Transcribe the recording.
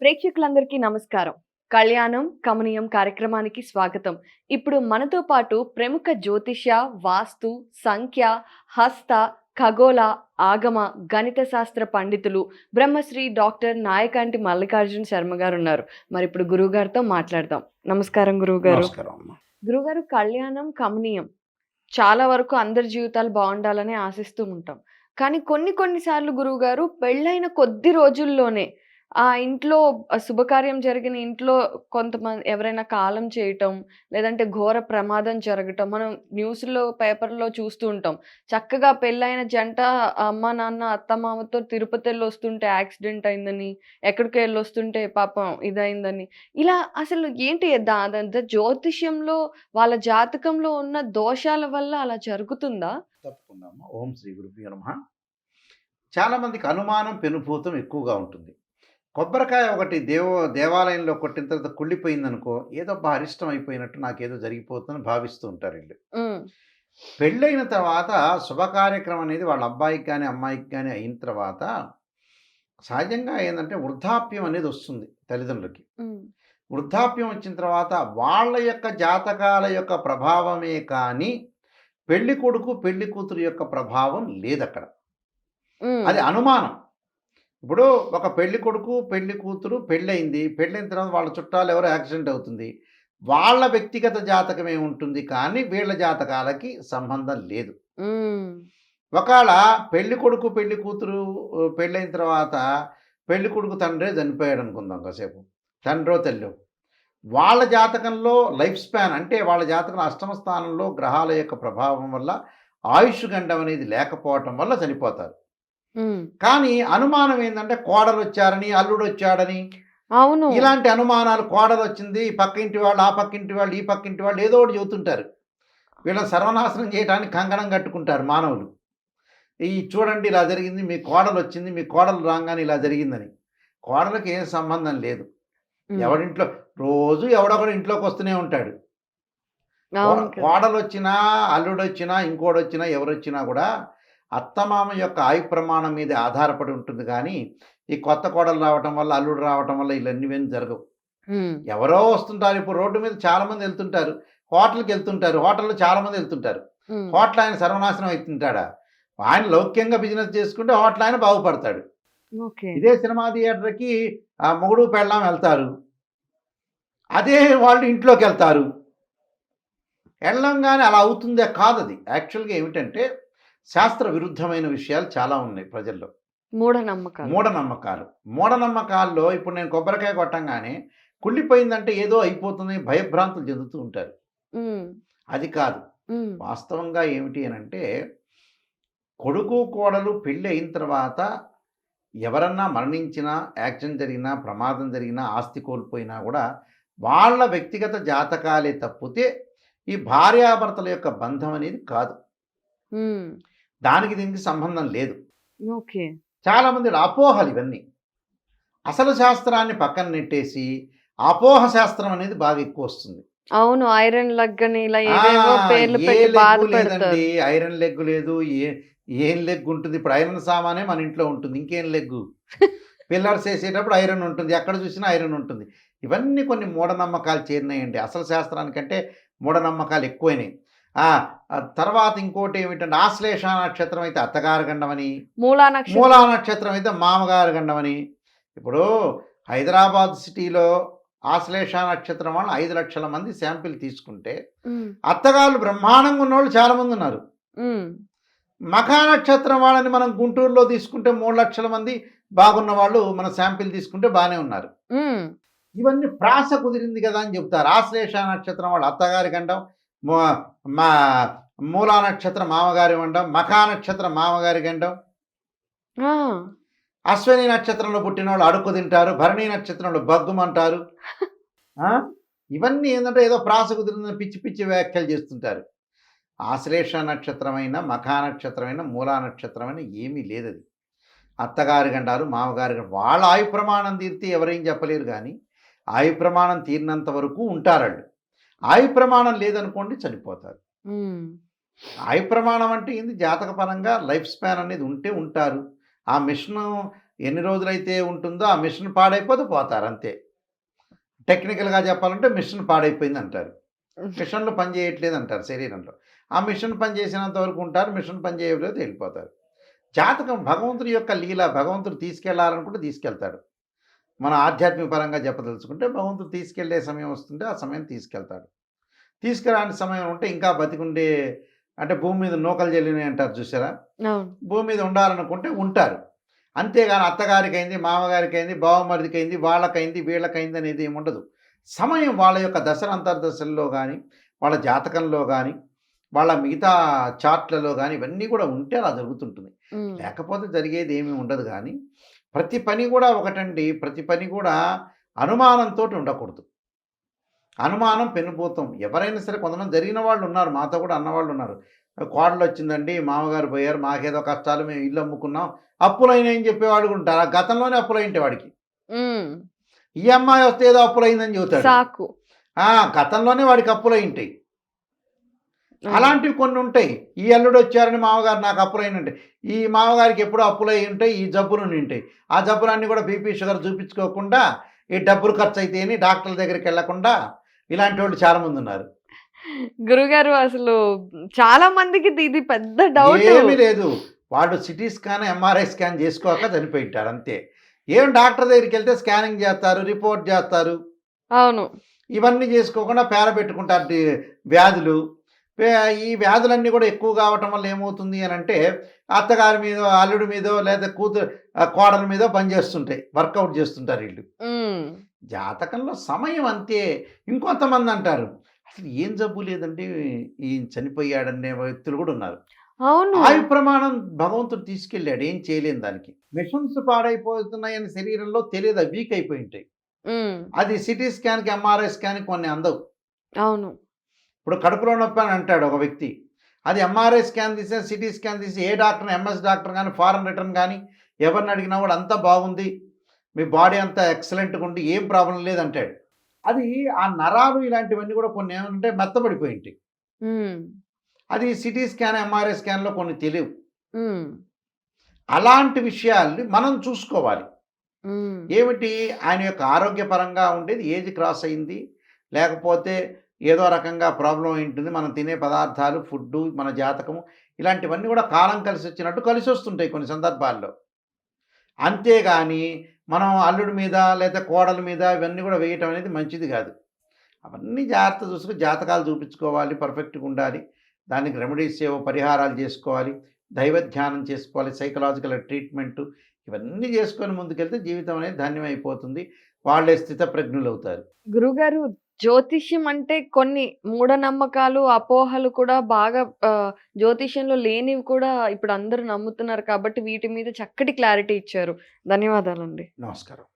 ప్రేక్షకులందరికీ నమస్కారం. కళ్యాణం కమనీయం కార్యక్రమానికి స్వాగతం. ఇప్పుడు మనతో పాటు ప్రముఖ జ్యోతిష్య వాస్తు సంఖ్య హస్త ఖగోళ ఆగమ గణిత శాస్త్ర పండితులు బ్రహ్మశ్రీ డాక్టర్ నాయకంటి మల్లికార్జున శర్మ గారు ఉన్నారు. మరి ఇప్పుడు గురువు గారితో మాట్లాడదాం. నమస్కారం గురువు గారు. గురుగారు కళ్యాణం కమనీయం చాలా వరకు అందరి జీవితాలు బాగుండాలని ఆశిస్తూ ఉంటాం. కానీ కొన్ని కొన్నిసార్లు గురువుగారు పెళ్ళైన కొద్ది రోజుల్లోనే ఆ ఇంట్లో శుభకార్యం జరిగిన ఇంట్లో కొంతమంది ఎవరైనా కాలం చేయటం లేదంటే ఘోర ప్రమాదం జరగటం మనం న్యూస్లో పేపర్లో చూస్తూ ఉంటాం. చక్కగా పెళ్ళైన జంట అమ్మ నాన్న అత్త మామతో తిరుపతి వెళ్ళి వస్తుంటే యాక్సిడెంట్ అయిందని ఎక్కడికి వెళ్ళి వస్తుంటే పాపం ఇదైందని ఇలా అసలు ఏంటి దా- జ్యోతిష్యంలో వాళ్ళ జాతకంలో ఉన్న దోషాల వల్ల అలా జరుగుతుందా? తప్పకుండా ఓం శ్రీ గురుభ్యో నమ. చాలా మందికి అనుమానం పెనుభూతం ఎక్కువగా ఉంటుంది. కొబ్బరికాయ ఒకటి దేవ దేవాలయంలో కొట్టిన తర్వాత కుళ్ళిపోయిందనుకో ఏదో బా అరిష్టం అయిపోయినట్టు నాకేదో జరిగిపోతుందని భావిస్తూ ఉంటారు వీళ్ళు. పెళ్ళైన తర్వాత శుభకార్యక్రమం అనేది వాళ్ళ అబ్బాయికి కానీ అమ్మాయికి కానీ అయిన తర్వాత సహజంగా ఏంటంటే వృద్ధాప్యం అనేది వస్తుంది తల్లిదండ్రులకి. వృద్ధాప్యం వచ్చిన తర్వాత వాళ్ళ యొక్క జాతకాల యొక్క ప్రభావమే కానీ పెళ్ళి కొడుకు పెళ్ళి కూతురు యొక్క ప్రభావం లేదు అక్కడ అది అనుమానం. ఇప్పుడు ఒక పెళ్ళి కొడుకు పెళ్ళి కూతురు పెళ్ళయింది. పెళ్ళైన తర్వాత వాళ్ళ చుట్టాలు ఎవరో యాక్సిడెంట్ అవుతుంది. వాళ్ళ వ్యక్తిగత జాతకమే ఉంటుంది కానీ వీళ్ళ జాతకాలకి సంబంధం లేదు. ఒకవేళ పెళ్ళి కొడుకు పెళ్ళి కూతురు పెళ్ళైన తర్వాత పెళ్ళి కొడుకు తండ్రే చనిపోయాడు అనుకుందాం కాసేపు. తండ్రో తల్లో వాళ్ళ జాతకంలో లైఫ్ స్పాన్ అంటే వాళ్ళ జాతకం అష్టమ స్థానంలో గ్రహాల యొక్క ప్రభావం వల్ల ఆయుష్ గండం అనేది లేకపోవటం వల్ల చనిపోతారు. కానీ అనుమానం ఏంటంటే కోడలు వచ్చారని అల్లుడు వచ్చాడని అవును. ఇలాంటి అనుమానాలు కోడలు వచ్చింది ఈ పక్క ఇంటి వాళ్ళు ఆ పక్క ఇంటి వాళ్ళు ఈ పక్క ఇంటి వాళ్ళు ఏదో ఒకటి చెబుతుంటారు. వీళ్ళని సర్వనాశనం చేయడానికి కంకణం కట్టుకుంటారు మానవులు. ఈ చూడండి ఇలా జరిగింది మీ కోడలు వచ్చింది మీ కోడలు రాగానే ఇలా జరిగిందని. కోడలకి ఏం సంబంధం లేదు. ఎవడింట్లో రోజు ఎవడొకడు ఇంట్లోకి వస్తూనే ఉంటాడు. కోడలు వచ్చినా అల్లుడు వచ్చినా ఇంకోడు వచ్చినా ఎవరు వచ్చినా కూడా అత్తమామ యొక్క ఆయు ప్రమాణం మీద ఆధారపడి ఉంటుంది కానీ ఈ కొత్త కోడలు రావటం వల్ల అల్లుడు రావటం వల్ల ఇవన్నీ జరగవు. ఎవరో వస్తుంటారు ఇప్పుడు రోడ్డు మీద చాలా మంది వెళ్తుంటారు హోటల్కి వెళ్తుంటారు హోటల్లో చాలా మంది వెళ్తుంటారు హోటల్ ఆయన సర్వనాశనం అవుతుంటాడా ఆయన లౌక్యంగా బిజినెస్ చేసుకుంటే హోటల్ ఆయన బాగుపడతాడు. ఇదే సినిమా థియేటర్కి ఆ మొగుడు పెళ్ళాం వెళ్తారు. అదే వాళ్ళు ఇంట్లోకి వెళ్తారు. వెళ్ళంగానే అలా అవుతుందే కాదు అది యాక్చువల్గా ఏమిటంటే శాస్త్ర విరుద్ధమైన విషయాలు చాలా ఉన్నాయి ప్రజల్లో. మూఢనమ్మకాలు. మూఢనమ్మకాలు. మూఢనమ్మకాల్లో ఇప్పుడు నేను కొబ్బరికాయ కొట్టంగానే కుళ్ళిపోయిందంటే ఏదో అయిపోతుంది భయభ్రాంతులు చెందుతూ ఉంటారు. అది కాదు. వాస్తవంగా ఏమిటి అని అంటే కొడుకు కోడలు పెళ్ళి అయిన తర్వాత ఎవరన్నా మరణించినా యాక్సిడెంట్ జరిగినా ప్రమాదం జరిగినా ఆస్తి కోల్పోయినా కూడా వాళ్ళ వ్యక్తిగత జాతకాలే తప్పితే ఈ భార్యాభర్తల యొక్క బంధం అనేది కాదు. దానికి దీనికి సంబంధం లేదు. ఓకే. చాలామంది అపోహలు ఇవన్నీ. అసలు శాస్త్రాన్ని పక్కన నెట్టేసి అపోహ శాస్త్రం అనేది బాగా ఎక్కువ వస్తుంది. అవును ఐరన్ బాధ లేదండి ఐరన్ లెగ్ లేదు ఏ ఏం లెగ్ ఉంటుంది? ఇప్పుడు ఐరన్ సామానే మన ఇంట్లో ఉంటుంది ఇంకేం లెగ్గు? పిల్లర్స్ వేసేటప్పుడు ఐరన్ ఉంటుంది ఎక్కడ చూసినా ఐరన్ ఉంటుంది. ఇవన్నీ కొన్ని మూఢనమ్మకాలు చేరినాయండి. అసలు శాస్త్రానికంటే మూఢనమ్మకాలు ఎక్కువైనాయి. తర్వాత ఇంకోటి ఏమిటంటే ఆశ్లేష నక్షత్రం అయితే అత్తగారు గండమని మూలా మూలా నక్షత్రం అయితే మామగారు గండమని. ఇప్పుడు హైదరాబాద్ సిటీలో ఆశ్లేష నక్షత్రం వాళ్ళు ఐదు లక్షల మంది శాంపిల్ తీసుకుంటే అత్తగారు బ్రహ్మాండంగా ఉన్నవాళ్ళు చాలా మంది ఉన్నారు. మఖా నక్షత్రం వాళ్ళని మనం గుంటూరులో తీసుకుంటే మూడు లక్షల మంది బాగున్న వాళ్ళు మన శాంపిల్ తీసుకుంటే బాగానే ఉన్నారు. ఇవన్నీ ప్రాస కుదిరింది కదా అని చెప్తారు. ఆశ్లేష నక్షత్రం వాళ్ళు అత్తగారి గండం మూ- మూలా నక్షత్రం మామగారి గండం మఖా నక్షత్రం మామగారి గండం అశ్విని నక్షత్రంలో పుట్టిన వాళ్ళు అడుక్కు తింటారు భరణి నక్షత్రంలో బగ్గుమంటారు? ఇవన్నీ ఏంటంటే ఏదో ప్రాస కుదిరిందని పిచ్చి పిచ్చి వ్యాఖ్యలు చేస్తుంటారు. ఆశ్లేష నక్షత్రమైన మఖా నక్షత్రమైన మూలా నక్షత్రమైన ఏమీ లేదు అది అత్తగారి గండారు మామగారి గండారు వాళ్ళ ఆయు ప్రమాణం తీరితే ఎవరేం చెప్పలేరు కానీ ఆయు ప్రమాణం తీరినంత వరకు ఉంటారు ఆయు ప్రమాణం లేదనుకోండి చనిపోతారు. ఆయు ప్రమాణం అంటే ఏంది? జాతకపరంగా లైఫ్ స్పాన్ అనేది ఉంటే ఉంటారు. ఆ మిషన్ ఎన్ని రోజులైతే ఉంటుందో ఆ మిషన్ పాడైపోతే పోతారు అంతే. టెక్నికల్గా చెప్పాలంటే మిషన్ పాడైపోయింది అంటారు. మిషన్లు పని చేయట్లేదు అంటారు శరీరంలో. ఆ మిషన్ పని చేసినంత వరకు ఉంటారు మిషన్ పని చేయలేదు వెళ్ళిపోతారు. జాతకం భగవంతుడి యొక్క లీల భగవంతుడు తీసుకెళ్ళాలనుకుంటే తీసుకెళ్తాడు. మన ఆధ్యాత్మిక పరంగా చెప్పదలుచుకుంటే భగవంతుడు తీసుకెళ్ళే సమయం వస్తుంటే ఆ సమయం తీసుకెళ్తాడు. తీసుకురాని సమయం ఉంటే ఇంకా బతికుండే అంటే భూమి మీద నూకలు జల్లినాయి అంటారు చూసారా? భూమి మీద ఉండాలనుకుంటే ఉంటారు. అంతేగాని అత్తగారికి అయింది మామగారికి అయింది బావమరిదికి అయింది వాళ్ళకైంది వీళ్ళకైంది అనేది ఏమి ఉండదు. సమయం వాళ్ళ యొక్క దశల అంతర్దశల్లో కానీ వాళ్ళ జాతకంలో కానీ వాళ్ళ మిగతా చార్ట్లలో కానీ ఇవన్నీ కూడా ఉంటే అలా జరుగుతుంటుంది. లేకపోతే జరిగేది ఏమీ ఉండదు కానీ ప్రతి పని కూడా ఒకటండి. ప్రతి పని కూడా అనుమానంతో ఉండకూడదు. అనుమానం పెనుభూతం. ఎవరైనా సరే కొంతమంది జరిగిన వాళ్ళు uన్నారు మాతో కూడా అన్నవాళ్ళు ఉన్నారు. కోడలు వచ్చిందండి. మామగారు పోయారు. మాకేదో కష్టాలు మేము ఇల్లు అమ్ముకున్నాం. అప్పులైనాయని చెప్పేవాళ్ళు కూడా ఉంటారు. ఆ గతంలోనే అప్పులైంటే వాడికి. ఈ అమ్మాయి వస్తే ఏదో అప్పులైందని చెబుతాడు. గతంలోనే వాడికి అప్పులైంటాయి. అలాంటివి కొన్ని ఉంటాయి. ఈ అల్లుడు వచ్చారని మామగారు నాకు అప్పులైనంటే ఈ మామగారికి ఎప్పుడూ అప్పులై ఉంటాయి ఈ జబ్బులు ఉంటాయి ఆ జబ్బులన్నీ కూడా బీపీ షుగర్ చూపించుకోకుండా ఈ డబ్బులు ఖర్చు అయితే అని డాక్టర్ల దగ్గరికి వెళ్ళకుండా ఇలాంటి వాళ్ళు చాలా మంది ఉన్నారు. గురుగారు అసలు చాలా మందికి ఇది- పెద్ద డౌట్ ఏమీ లేదు. వాడు సిటీ స్కాన్ ఎంఆర్ఐ స్కాన్ చేసుకోక చనిపోయింటాడు అంతే. ఏం డాక్టర్ దగ్గరికి వెళ్తే స్కానింగ్ చేస్తారు రిపోర్ట్ చేస్తారు. అవును. ఇవన్నీ చేసుకోకుండా పేర పెట్టుకుంటారు వ్యాధులు. ఈ వ్యాధులన్నీ కూడా ఎక్కువ కావటం వల్ల ఏమవుతుంది అని అంటే అత్తగారి మీద అల్లుడి మీదో లేదా కూతురు కోడల మీదో పనిచేస్తుంటాయి వర్కౌట్ చేస్తుంటారు వీళ్ళు. జాతకంలో సమయం అంతే ఇంకొంతమంది అంటారు. అసలు ఏం జబ్బు లేదండి ఈ చనిపోయాడనే వ్యక్తులు కూడా ఉన్నారు. అవును. ఆయు ప్రమాణం భగవంతుడు తీసుకెళ్ళాడు ఏం చేయలేని దానికి. మిషన్స్ పాడైపోతున్నాయని శరీరంలో తెలియదు వీక్ అయిపోయి ఉంటాయి. అది సిటీ స్కాన్కి ఎంఆర్ఐ స్కాన్కి కొన్ని అందవు. అవును. ఇప్పుడు కడుపులో నొప్పి అని అంటాడు ఒక వ్యక్తి. అది ఎంఆర్ఐ స్కాన్ తీసి సిటీ స్కాన్ తీసి ఏ డాక్టర్ ఎంఎస్ డాక్టర్ కానీ ఫారెన్ రిటర్న్ కానీ ఎవరిని అడిగినా కూడా అంతా బాగుంది మీ బాడీ అంతా ఎక్సలెంట్గా ఉండి ఏం ప్రాబ్లం లేదంటాడు అది ఆ నరాలు ఇలాంటివన్నీ కూడా కొన్ని ఏమంటే మెత్తబడిపోయి ఉంటాయి ఉమ్, అది సిటీ స్కాన్ ఎంఆర్ఐ స్కాన్లో కొన్ని తెలియవు. అలాంటి విషయాల్ని మనం చూసుకోవాలి. ఏమిటి? ఆయన యొక్క ఆరోగ్యపరంగా ఉండేది ఏజ్ క్రాస్ అయింది? లేకపోతే ఏదో రకంగా ప్రాబ్లం ఉంటుంది మనం తినే పదార్థాలు ఫుడ్ మన జాతకము ఇలాంటివన్నీ కూడా కాలం కలిసి వచ్చినట్టు కలిసి వస్తుంటాయి కొన్ని సందర్భాల్లో. అంతేగాని మనం అల్లుడి మీద లేదా కోడల మీద ఇవన్నీ కూడా వేయటం అనేది మంచిది కాదు. అవన్నీ జాగ్రత్త చూసుకుని జాతకాలు చూపించుకోవాలి పర్ఫెక్ట్గా ఉండాలి. దానికి రెమెడీస్ ఏవో పరిహారాలు చేసుకోవాలి. దైవ ధ్యానం చేసుకోవాలి సైకలాజికల్ ట్రీట్మెంటు ఇవన్నీ చేసుకొని ముందుకెళ్తే జీవితం అనేది ధన్యమైపోతుంది. వాళ్ళే స్థిత ప్రజ్ఞులు అవుతారు గురుగారు జ్యోతిష్యం అంటే కొన్ని మూఢనమ్మకాలు అపోహలు కూడా బాగా జ్యోతిష్యంలో లేనివి కూడా ఇప్పుడు అందరూ నమ్ముతున్నారు కాబట్టి వీటి మీద చక్కటి క్లారిటీ ఇచ్చారు. ధన్యవాదాలండి. నమస్కారం.